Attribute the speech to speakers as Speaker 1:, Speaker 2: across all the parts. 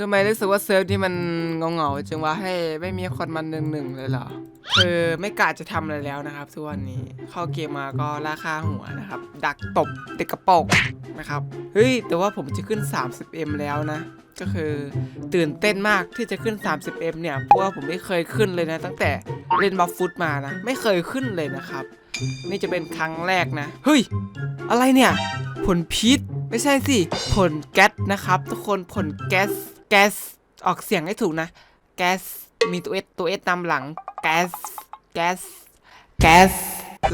Speaker 1: ทำไมรู้สึกว่าเซิร์ฟที่มันเงาๆจังวะให้ไม่มีคนมันหนึ่งหนึ่งๆเลยเหรอคือไม่กะจะทำอะไรแล้วนะครับทุกวันนี้เข้าเกมมาก็ราคาหัวนะครับ ดักตบเด็กกระปรงนะครับเฮ้ยแต่ว่าผมจะขึ้น 30m แล้วนะ ก็คือตื่นเต้นมากที่จะขึ้น 30m เนี่ยเพราะว่าผมไม่เคยขึ้นเลยนะ ตั้งแต่เล่นบัฟฟุตมานะ ไม่เคยขึ้นเลยนะครับ นี่จะเป็นครั้งแรกนะ เฮ้ย อะไรเนี่ย ผลพิษไม่ใช่สิ ผลแก๊สนะครับ ทุกคนผลแก๊ส แก๊สออกเสียงให้ถูกนะ แก๊สมีตัวเอสตัวเอสนำหลัง แก๊ส แก๊ส แก๊ส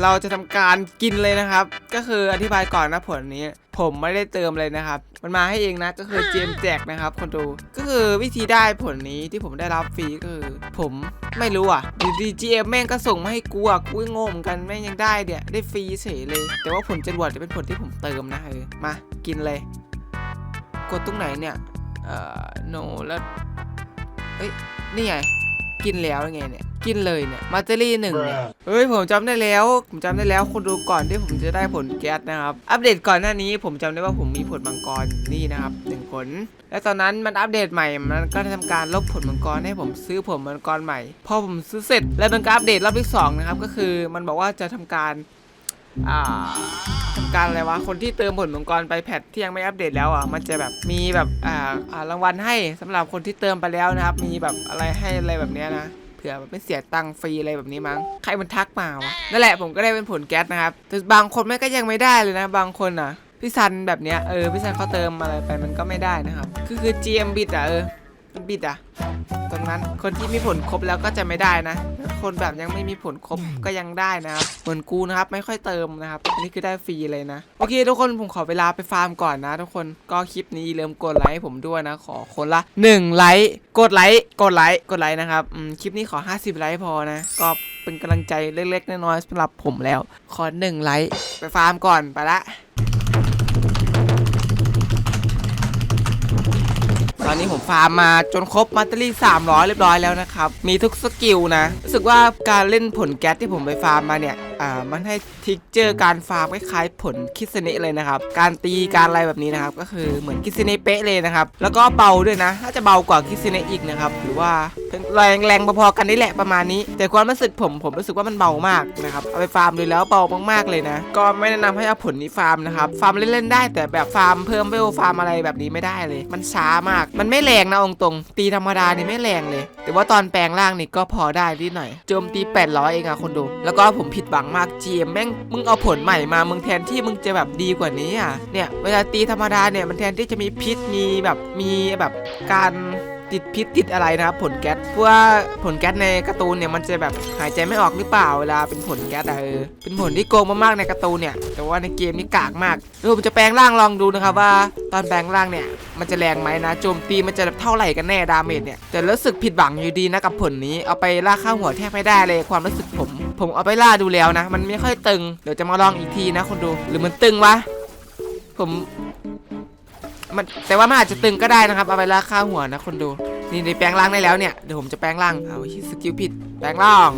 Speaker 1: เราจะทำการกินเลยนะครับ ก็คืออธิบายก่อนนะผลนี้ ผมไม่ได้เติมเลยนะครับ มันมาให้เองนะ ก็คือเจมส์แจกนะครับ คนดู ก็คือวิธีได้ผลนี้ที่ผมได้รับฟรีก็คือ ผมไม่รู้อะอยู่ดีจีเอ็มแม่งก็ส่งมาให้กูอะกูก็งงเหมือนกันแม่งยังได้เนี่ยได้ฟรีเฉยเลย แต่ว่าผลจรวดจะเป็นผลที่ผมเติมนะเออมากินเลย กดตรงไหนเนี่ย เอ่อ no แล้วเอ้ย นี่ไง กินแล้วไงเนี่ย กินเลยเนี่ย มาเตอรี่หนึ่งเนี่ยเฮ้ย ผมจำได้แล้ว ผมจำได้แล้ว คุณดูก่อนที่ผมจะได้ผลแก๊สนะครับ อัปเดตก่อนหน้านี้ ผมจำได้ว่าผมมีผลมังกรนี่นะครับหนึ่งผล และตอนนั้นมันอัปเดตใหม่ มันก็ทำการลบผลมังกรให้ผมซื้อผลมังกรใหม่ พอผมซื้อเสร็จ แล้วมันก็อัปเดตรอบที่สองนะครับ ก็คือมันบอกว่าจะทำการ อ่าทำการอะไรวะ คนที่เติมผลมังกรไปแพทที่ยังไม่อัปเดตแล้วอะ มันจะแบบมีแบบอ่าอ่ารางวัลให้สำหรับคนที่เติมไปแล้วนะครับ มีแบบอะไรให้อะไรแบบเนี้ยนะเผื่อไม่เสียตังค์ฟรีอะไรแบบนี้มั้ง ใครมันทักมาวะ นั่นแหละผมก็ได้เป็นผลแก๊สนะครับ แต่บางคนแม่ก็ยังไม่ได้เลยนะ บางคนอะ พี่ซันแบบเนี้ย เออ พี่ซันเขาเติมอะไรไปมันก็ไม่ได้นะครับ คือคือ GM บิดอะเออ มันบิดอะ ตรงนั้นคนที่มีผลครบแล้วก็จะไม่ได้นะ คนแบบยังไม่มีผลครบก็ยังได้นะครับ เหมือนกูนะครับไม่ค่อยเติมนะครับอันนี้คือได้ฟรีเลยนะ โอเค ทุกคนผมขอเวลาไปฟาร์มก่อนนะ ทุกคนก็คลิปนี้อย่าลืมกดไลค์ให้ผมด้วยนะ ขอคนละ1ไลค์กดไลค์กดไลค์กดไลค์นะครับอืมคลิปนี้ขอ 50ไลค์พอนะก็เป็นกำลังใจเล็กๆน้อยๆสำหรับผมแล้ว ขอ1ไลค์ไปฟาร์มก่อนไปละ อนนี้ผมฟาร์มมาจนครบมัตเตอรี่ 300 เรียบร้อยแล้วนะครับ มีทุกสกิลนะ รู้สึกว่าการเล่นผลแก๊สที่ผมไปฟาร์มมาเนี่ยอ่ามันให้ทิกเจอร์การฟาร์มคล้ายๆผลคิสเนะเลยนะครับ การตีการอะไรแบบนี้นะครับ ก็คือเหมือนคิสเนะเป๊ะเลยนะครับ แล้วก็เบาด้วยนะถ้าจะเบากว่าคิสเนะอีกนะครับ หรือว่าเป็นแรงแรงพอๆกันนี่แหละประมาณนี้ แต่ความรู้สึกผมผมรู้สึกว่ามันเบามากนะครับ เอาไปฟาร์มดูแล้วเบามากๆเลยนะ ก็ไม่แนะนำให้เอาผลนี้ฟาร์มนะครับ ฟาร์มเล่นๆได้ แต่แบบฟาร์มเพิ่มเวลฟาร์มอะไรแบบนี้ไม่ได้เลย มันช้ามาก มันไม่แรงนะองตรงๆตีธรรมดานี่ไม่แรงเลย แต่ว่าตอนแปลงร่างนี่ก็พอได้นิดหน่อย โจมตี 800 เองอะคนดู แล้วก็ผมผิดหวังมากเจมแม่งมึงเอาผลใหม่มามึงแทนที่มึงจะแบบดีกว่านี้อะเนี่ยเวลาตีธรรมดาเนี่ยมันแทนที่จะมีพิษมีแบบมีแบบการติดพิษติดอะไรนะครับผลแก๊สเพราะว่าผลแก๊สในการ์ตูนเนี่ยมันจะแบบหายใจไม่ออกหรือเปล่าเวลาเป็นผลแก๊สอะเออเป็นผลที่โกงมากๆในการ์ตูนเนี่ยแต่ว่าในเกมนี่กากมากเดี๋ยวผมจะแปลงร่างลองดูนะครับว่า ตอนแปลงร่างเนี่ยมันจะแรงไหมนะโจมตีมันจะเท่าไหร่กันแน่ดาเมจเนี่ยแต่รู้สึกผิดหวังอยู่ดีนะกับผลนี้เอาไปล่าข้าวหัวแทบไม่ได้เลยความรู้สึกผม ผมเอาไปล่าดูแล้วนะ มันไม่ค่อยตึง เดี๋ยวจะมาลองอีกทีนะคนดู หรือมันตึงวะ ผม มันแต่ว่ามันอาจจะตึงก็ได้นะครับ เอาไปล่าข้าหัวนะคนดู นี่ในแปลงร่างได้แล้วเนี่ย เดี๋ยวผมจะแปลงร่าง เอาสกิลผิด แปลงร่าง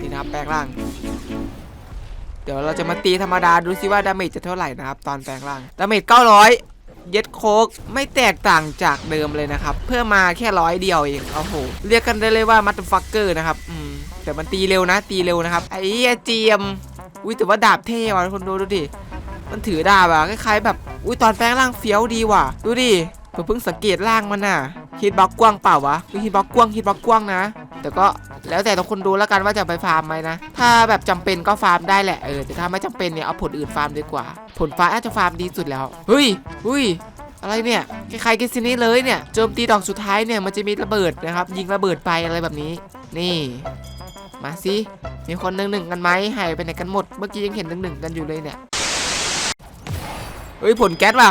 Speaker 1: นี่นะครับแปลงร่าง เดี๋ยวเราจะมาตีธรรมดาดูซิว่าดาเมจจะเท่าไหร่นะครับตอนแปลงร่าง ดาเมจ900เย็ดโคกไม่แตกต่างจากเดิมเลยนะครับ เพิ่มมาแค่ร้อยเดียวเองโอ้โห เรียกกันได้เลยว่ามัตต์ฟักเกอร์นะครับอืม แต่มันตีเร็วนะ ตีเร็วนะครับไอ้เหี้ยเจียมอุ้ยแต่ว่าดาบเท่ว่ะคนดูดูดิมันถือดาบอะคล้ายๆแบบอุ้ยตอนแปลงร่างเฟี้ยวดีว่ะ ดูดิผมเพิ่งสังเกตร่างมันน่ะฮิตบล็อกกว้างเปล่าวะฮิตบล็อกกว้างฮิตบล็อกกว้างนะ แต่ก็แล้วแต่ทุกคนดูแล้วกันว่าจะไปฟาร์มไหมนะ ถ้าแบบจำเป็นก็ฟาร์มได้แหละเออแต่ถ้าไม่จำเป็นเนี่ยเอาผลอื่นฟาร์มดีกว่า ผลฟ้าอาจจะฟาร์มดีสุดแล้วเฮ้ยเฮ้ยอะไรเนี่ยคล้ายๆกิซินี่เลยเนี่ยโจมตีดอกสุดท้ายเนี่ยมันจะมีระเบิดนะครับ ยิงระเบิดไปอะไรแบบนี้ นี่ มาสิมีคนหนึ่งหนึ่งกันไหมหายไปไหนกันหมด เมื่อกี้ยังเห็นหนึ่งหนึ่งกันอยู่เลยเนี่ยเฮ้ยผลแก๊สว่ะ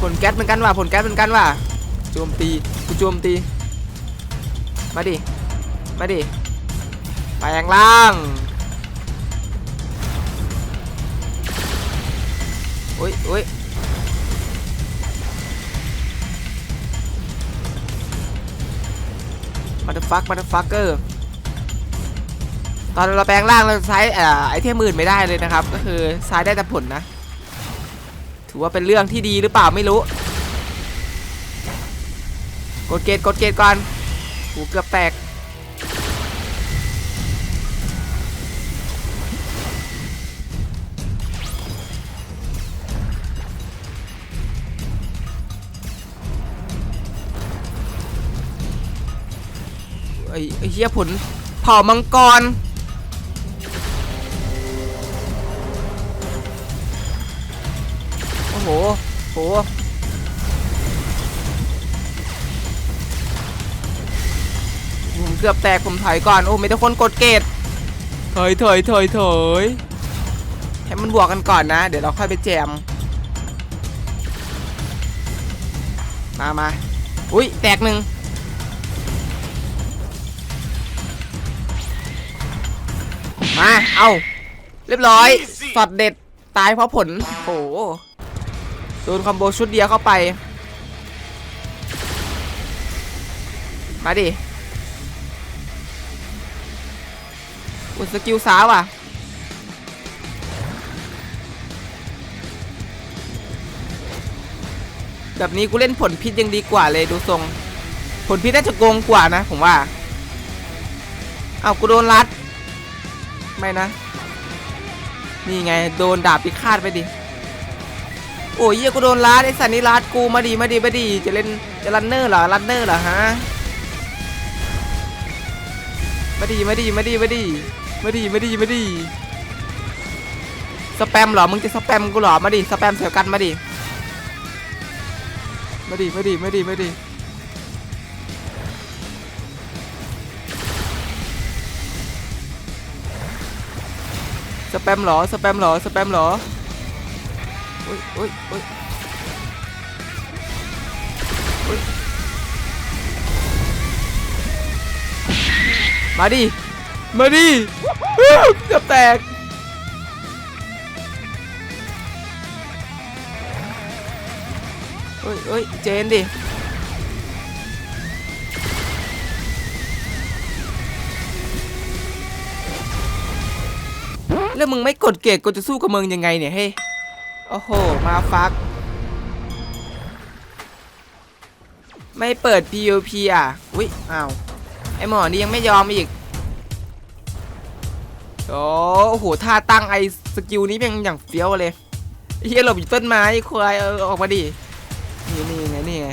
Speaker 1: ผลแก๊สเหมือนกันว่ะผลแก๊สเหมือนกันว่ะโจมตีกูโจมตี มาดิมาดิไปย่างล่างโอ้ยโอ้ย มาเดฟักมาเดฟักเกอร์ตอนเราแปลงร่างเราใช้เอ่อไอเทมอื่นไม่ได้เลยนะครับ ก็คือใช้ได้แต่ผลนะ ถือว่าเป็นเรื่องที่ดีหรือเปล่าไม่รู้ กดเกตกดเกตก่อนหูเกือบแตก ไอ้ไอ้เหี้ยผลเผ่ามังกร โอ้โห โหผมเกือบแตกผมถอยก่อน โอ้มีแต่คนกดเกตถอยถอยถอยถอยให้มันบวกกันก่อนนะ เดี๋ยวเราค่อยไปแจม มามาอุ้ยแตกหนึ่ง มาเอาเรียบร้อยสอดเด็ดตายเพราะผลโอ้โหโดนคอมโบชุดเดียวเข้าไป มาดิอุยสกิลสาวอะแบบนี้กูเล่นผลพิษยังดีกว่าเลยดูทรง ผลพิษน่าจะโกงกว่านะผมว่า เอากูโดนรัด ไม่นะ นี่ไงโดนดาบพิฆาตไปดิ โอ้ยเหี้ยกูโดนรัดไอ้สันนี่รัดกูมาดีมาดีมาดีจะเล่นจะรันเนอร์เหรอรันเนอร์เหรอฮะมาดีมาดีมาดีมาดีมาดีมาดีมาดีสแปมเหรอมึงจะสแปมกูเหรอมาดิสแปมเสียกันมาดิมาดิมาดิมาดิมาดิ สแปมหรอสแปมหรอสแปมหรอโอ้ยโอ้ยโอ้ยมาดิ มาดิเกือบแตกเอ้ยเอ้ยเจนดิ แล้วมึงไม่กดเกตกูจะสู้กับมึงยังไงเนี่ยเฮ้ยโอ้โห มาฟัก ไม่เปิด PVP อะ อุ้ยอ้าว ไอหมอนี่ยังไม่ยอมอีก โอ้โห ท่าตั้งไอสกิลนี้เป็นอย่างเฟี้ยวเลยเฮียหลบอยู่ต้นไม้ควายเออออกมาดิ นี่นี่ไงนี่ไง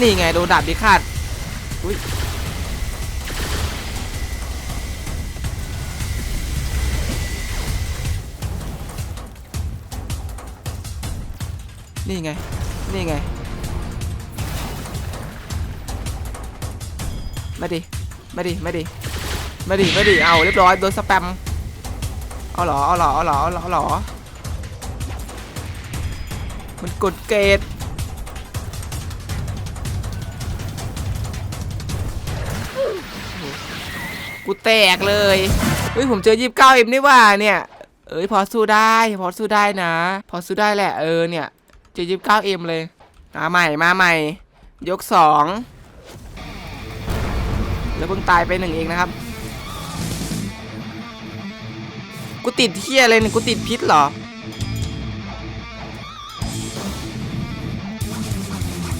Speaker 1: นี่ไงโดนดาบพิฆาตอุ้ย นี่ไง นี่ไง มาดิ มาดิ มาดิ มาดิ มาดิ เอาเรียบร้อยโดนสแปม เอาหรอ เอาหรอ เอาหรอ เอาหรอเอาหรอมันกดเกตกูแตกเลย เฮ้ยผมเจอยี่สิบเก้าเอ็มนี่ว่าเนี่ย เอ้ยพอสู้ได้ พอสู้ได้นะ พอสู้ได้แหละเออเนี่ย เจอยี่สิบเก้าเอ็มเลย มาใหม่มาใหม่ ยกสองแล้วเพิ่งตายไปหนึ่งเองนะครับ กูติดเที่ยอะไรเนี่ยกูติดพิษเหรอ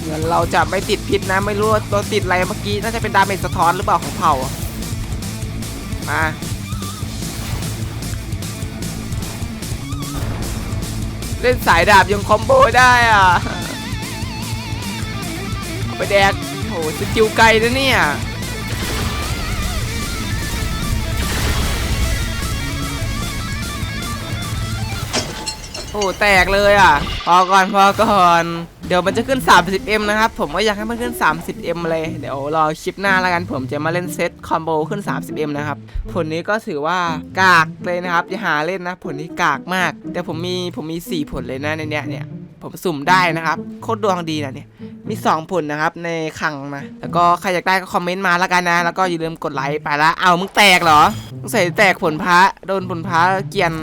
Speaker 1: เหมือนเราจะไม่ติดพิษนะ ไม่รู้ว่าตัวติดอะไรเมื่อกี้ น่าจะเป็นดาเมจสะท้อนหรือเปล่าของเผ่า มา เล่นสายดาบยังคอมโบได้อะไปแดกโหสกิลไกลนะเนี่ย โอ้แตกเลยอะ พอก่อนพอก่อน เดี๋ยวมันจะขึ้น 30m นะครับ ผมก็อยากให้มันขึ้น 30m เลย เดี๋ยวรอคลิปหน้าแล้วกัน ผมจะมาเล่นเซตคอมโบขึ้น 30m นะครับผลนี้ก็ถือว่ากากเลยนะครับ อย่าหาเล่นนะ ผลนี้กากมาก แต่ผมมีผมมี 4 ผลเลยนะในเนี้ยเนี่ยผมสุ่มได้นะครับโคตรดวงดีนะเนี่ยมี 2 ผลนะครับในคังนะแล้วก็ใครอยากได้ก็คอมเมนต์มาแล้วกันนะ แล้วก็อย่าลืมกดไลค์ไปละเอามึงแตกเหรอมึงใส่แตกผลพระโดนผลพระเกียน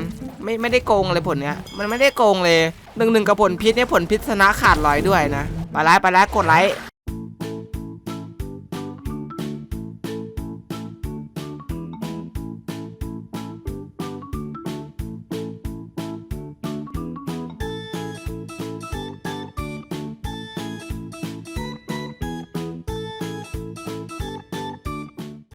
Speaker 1: ไม่ไม่ได้โกงเลยผลเนี้ยมันไม่ได้โกงเลยหนึ่งหนึ่งกับผลพิษเนี่ยผลพิษชนะขาดลอยด้วยนะไปไลค์ไปไลค์กดไลค์